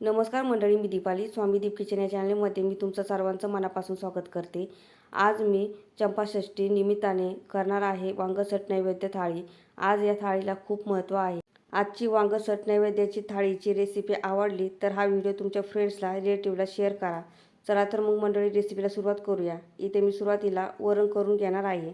नमस्कार मंडळी मी दीपाली. स्वामी दीप किचन या चॅनलमध्ये मी तुमचं सर्वांचं मनापासून स्वागत करते. आज मी चंपाषष्ठी निमित्ताने करणार आहे वांगसट नैवेद्य थाळी. आज या थाळीला खूप महत्त्व आहे. आजची वांगसट नैवेद्याची थाळीची रेसिपी आवडली तर हा व्हिडिओ तुमच्या फ्रेंड्सला रिलेटिव्हला शेअर करा. चला तर मग मंडळी रेसिपीला सुरुवात करूया. इथे मी सुरुवातीला वरण करून घेणार आहे.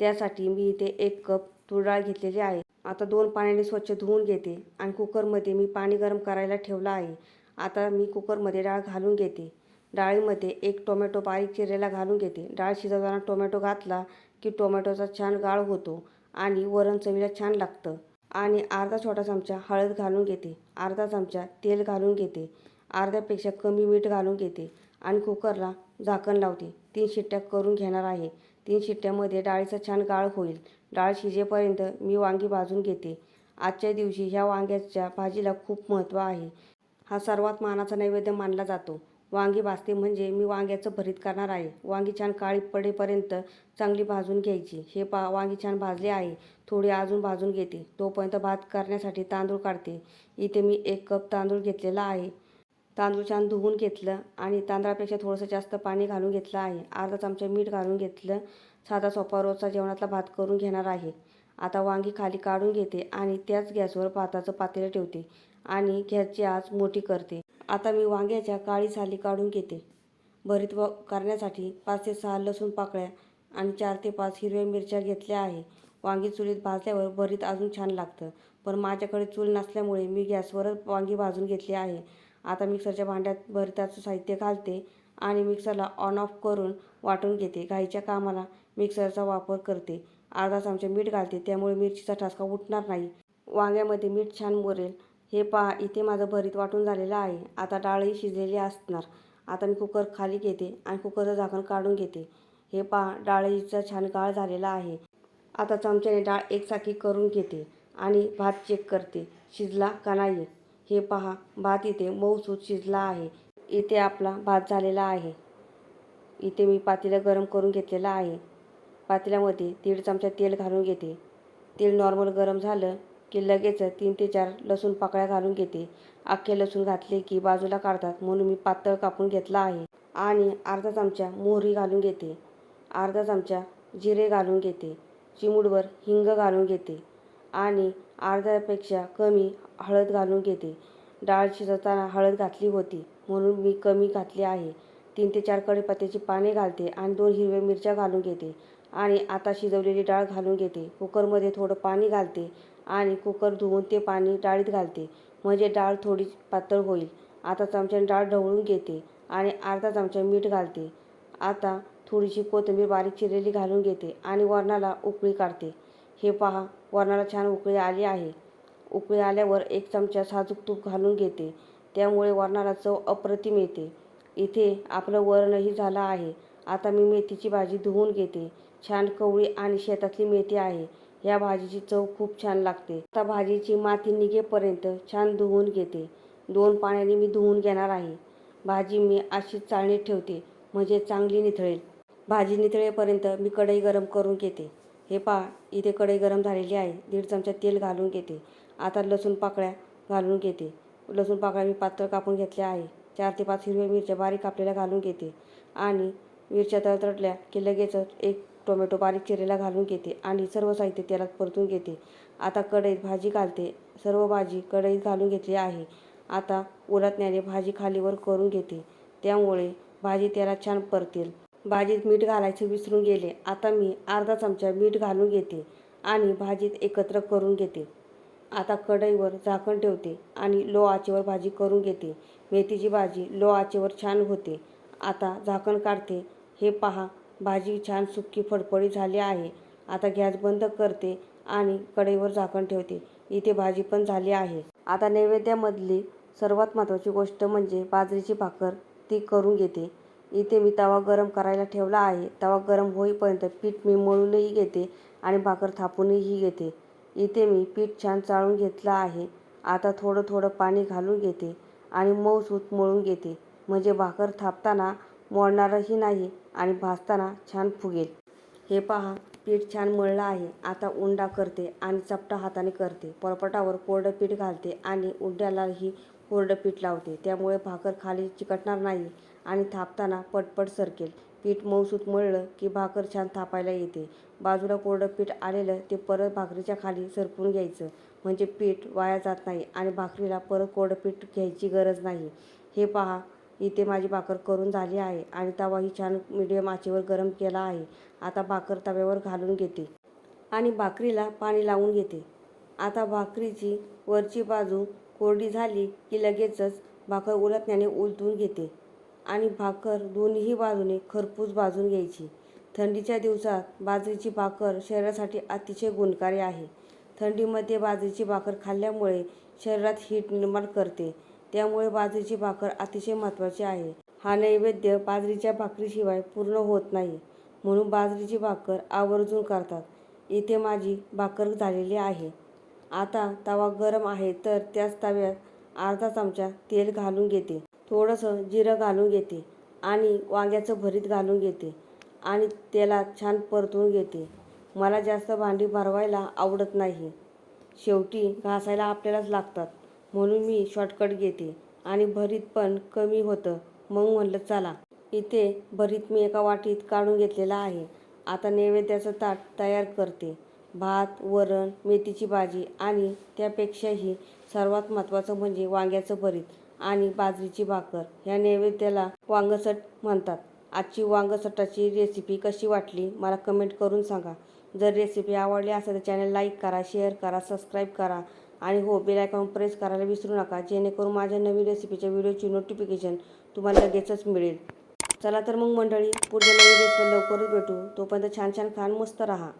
त्यासाठी मी इथे एक कप तुरडाळ घेतलेली आहे. आता दोन पाण्याने स्वच्छ धुवून घेते आणि कुकरमध्ये मी पाणी गरम करायला ठेवलं आहे. आता मी कुकरमध्ये डाळ घालून घेते. डाळीमध्ये एक टोमॅटो बारीक चिरेला घालून घेते. डाळ शिजवताना टोमॅटो घातला की टोमॅटोचा छान गाळ होतो आणि वरण चवीला छान लागतं. आणि अर्धा छोटा चमचा हळद घालून घेते. अर्धा चमचा तेल घालून घेते. अर्ध्यापेक्षा कमी मीठ घालून घेते आणि कुकरला झाकण लावते. तीन शिट्ट्या करून घेणार आहे. तीन शिट्ट्यामध्ये डाळीचा छान गाळ होईल. डाळ शिजेपर्यंत मी वांगी भाजून घेते. आजच्या दिवशी ह्या वांग्याच्या भाजीला खूप महत्त्व आहे. हा सर्वात मानाचा नैवेद्य मानला जातो. वांगी भाजते म्हणजे मी वांग्याचं भरीत करणार आहे. वांगी छान काळी पडेपर्यंत चांगली भाजून घ्यायची. हे पा वांगी छान भाजले आहे. थोडी अजून भाजून घेते. तोपर्यंत भात करण्यासाठी तांदूळ काढते. इथे मी एक कप तांदूळ घेतलेला आहे. तांदूळ छान धुवून घेतलं आणि तांदळापेक्षा थोडंसं जास्त पाणी घालून घेतलं आहे. अर्धा चमचा मीठ घालून घेतलं. साधा सोपा रोजचा जेवणातला भात करून घेणार आहे. आता वांगी खाली काढून घेते आणि त्याच गॅसवर भाताचं पातेलं ठेवते. आणि घ्याची आच मोठी करते. आता मी वांग्याच्या काळी साली काढून घेते. भरीत व करण्यासाठी पाच ते सहा लसूण पाकळ्या आणि चार ते पाच हिरव्या मिरच्या घेतल्या आहे. वांगी चुलीत भाजल्यावर भरीत अजून छान लागतं. पण माझ्याकडे चूल नसल्यामुळे मी गॅसवरच वांगी भाजून घेतली आहे. आता मिक्सरच्या भांड्यात भरिताचं साहित्य घालते आणि मिक्सरला ऑन ऑफ करून वाटून घेते. घाईच्या कामाला मिक्सरचा वापर करते. अर्धा चमचा मीठ घालते. त्यामुळे मिरचीचा ठसका उठणार नाही. वांग्यामध्ये मीठ छान मोरेल हे पहा इथे माझं भरीत वाटून झालेलं आहे. आता डाळही शिजलेली असणार. आता मी कुकर खाली घेते आणि कुकरचं झाकण काढून घेते. हे पहा डाळीचा छान गाळ झालेला आहे. आता चमच्याने डाळ एकसारखी करून घेते आणि भात चेक करते शिजला का नाही हे पहा भात इथे मऊसूत शिजला आहे. इथे आपला भात झालेला आहे. इथे मी पातेलं गरम करून घेतलेलं आहे. पातेल्यामध्ये दीड चमचा तेल घालून घेते. तेल नॉर्मल गरम झालं की लगेच तीन ते चार लसूण पाकळ्या घालून घेते. अख्खे लसूण घातले की बाजूला काढतात म्हणून मी पातळ कापून घेतला आहे. आणि अर्धा चमचा मोहरी घालून घेते. अर्धा चमचा जिरे घालून घेते. चिमूडवर हिंग घालून घेते. आणि अर्ध्यापेक्षा कमी हळद घालून घेते. डाळ शिजवताना हळद घातली होती म्हणून मी कमी घातली आहे. तीन ते चार कढीपत्त्याची पाने घालते आणि दोन हिरव्या मिरच्या घालून घेते. आणि आता शिजवलेली डाळ घालून घेते. कुकरमध्ये थोडं पाणी घालते. आणि कुकर धुवून ते पाणी डाळीत घालते. म्हणजे डाळ थोडी पातळ होईल. आता चमच्याने डाळ ढवळून घेते आणि अर्धा चमचा मीठ घालते. आता थोडीशी कोथिंबीर बारीक चिरलेली घालून घेते आणि वरणाला उकळी काढते. हे पहा वरणाला छान उकळी आली आहे. उकळी आल्यावर एक चमचा साजूक तूप घालून घेते. त्यामुळे वरणाला चव अप्रतिम येते. इथे आपलं वरणही झालं आहे. आता मी मेथीची भाजी धुवून घेते. छान कवळी आणि शेतातली मेथी आहे. या भाजीची चव खूप छान लागते. आता भाजीची माती निघेपर्यंत छान धुवून घेते. दोन पाण्याने मी धुवून घेणार आहे. भाजी मी अशीच चाळणीत ठेवते म्हणजे चांगली निथळेल. भाजी निथळेपर्यंत मी कढई गरम करून घेते. हे पहा इथे कढई गरम झालेली आहे. दीड चमचा तेल घालून घेते. आता लसूण पाकळ्या घालून घेते. लसूण पाकळ्या मी पातळ कापून घेतल्या आहे. चार ते पाच हिरव्या मिरच्या बारीक कापलेल्या घालून घेते. आणि मिरच्या तळतळल्या की लगेचच एक टोमॅटो बारीक चिरेला घालून घेते आणि सर्व साहित्य तेलात परतून घेते. आता कढईत भाजी घालते. सर्व भाजी कढईत घालून घेतली आहे. आता उलटण्याने भाजी खालीवर करून घेते. त्यामुळे भाजी तेलात छान परतील. भाजीत मीठ घालायचं विसरून गेले. आता मी अर्धा चमचा मीठ घालून घेते आणि भाजीत एकत्र करून घेते. आता कढईवर झाकण ठेवते आणि लो आचेवर भाजी करून घेते. मेथीची भाजी लो आचेवर छान होते. आता झाकण काढते. हे पहा भाजी छान सुक्की फडफडी झाली आहे. आता गॅस बंद करते आणि कढईवर झाकण ठेवते. इथे भाजी पण झाली आहे. आता नैवेद्यामधली सर्वात महत्त्वाची गोष्ट म्हणजे बाजरीची भाकर ती करून घेते. इथे मी तवा गरम करायला ठेवला आहे. तवा गरम होईपर्यंत पीठ मी मळूनही घेते आणि भाकर थापूनही घेते. इथे मी पीठ छान चाळून घेतलं आहे. आता थोडं थोडं पाणी घालून घेते आणि मऊसूत मळून घेते. म्हणजे भाकर थापताना मोडणारही नाही. आणि भाजताना छान फुगेल. हे पहा पीठ छान मळलं आहे. आता उंडा करते आणि चपटा हाताने करते. पोळपाटावर कोरडं पीठ घालते आणि उंड्यालाही कोरडं पीठ लावते. त्यामुळे भाकर खाली चिकटणार नाही आणि थापताना पटपट सरकेल. पीठ मऊसूत मळलं की भाकर छान थापायला येते. बाजूला कोरडं पीठ आलेलं ते परत भाकरीच्या खाली सरकून घ्यायचं. म्हणजे पीठ वाया जात नाही आणि भाकरीला परत कोरडं पीठ घ्यायची गरज नाही. हे पहा इथे माझी भाकर करून झाली आहे आणि तवाही छान मिडियम आचेवर गरम केला आहे. आता भाकर तव्यावर घालून घेते आणि भाकरीला पाणी लावून घेते. आता भाकरीची वरची बाजू कोरडी झाली की लगेचच भाकर उलटण्याने उलटून घेते आणि भाकर दोन्ही बाजूने खरपूस भाजून घ्यायची. थंडीच्या दिवसात बाजरीची भाकर शरीरासाठी अतिशय गुणकारी आहे. थंडीमध्ये बाजरीची भाकर खाल्ल्यामुळे शरीरात हीट निर्माण करते. त्यामुळे बाजरीची भाकर अतिशय महत्त्वाची आहे. हा नैवेद्य बाजरीच्या भाकरीशिवाय पूर्ण होत नाही म्हणून बाजरीची भाकर आवर्जून करतात. इथे माझी भाकर झालेली आहे. आता तवा गरम आहे तर त्याच तव्यात अर्धा चमचा तेल घालून घेते. थोडंसं जिरं घालून घेते आणि वांग्याचं भरीत घालून घेते आणि तेलात छान परतून घेते. मला जास्त भांडी भरवायला आवडत नाही. शेवटी घासायला आपल्यालाच लागतात. म्हणून मी शॉर्टकट घेते. आणि भरीत पण कमी होतं. मग म्हणलं चला इथे भरीत मी एका वाटीत काढून घेतलेला आहे. आता नैवेद्याचं ताट तयार करते. भात वरण मेथीची भाजी आणि त्यापेक्षाही सर्वात महत्त्वाचं म्हणजे वांग्याचं भरीत आणि बाजरीची भाकर. ह्या नैवेद्याला वांगसट म्हणतात. आजची वांगसटाची रेसिपी कशी वाटली मला कमेंट करून सांगा. जर रेसिपी आवडली असेल तर चॅनल लाईक करा शेअर करा सबस्क्राईब करा. आणि हो बेल आयकॉन प्रेस करायला विसरू नका जेणेकरून माझ्या नवीन रेसिपीच्या व्हिडिओची नोटिफिकेशन तुम्हाला लगेचच मिळेल. चला तर मग मंडळी पुढच्या नवीन रेसिपी लवकरच भेटू. तोपर्यंत छान छान खान मस्त राहा.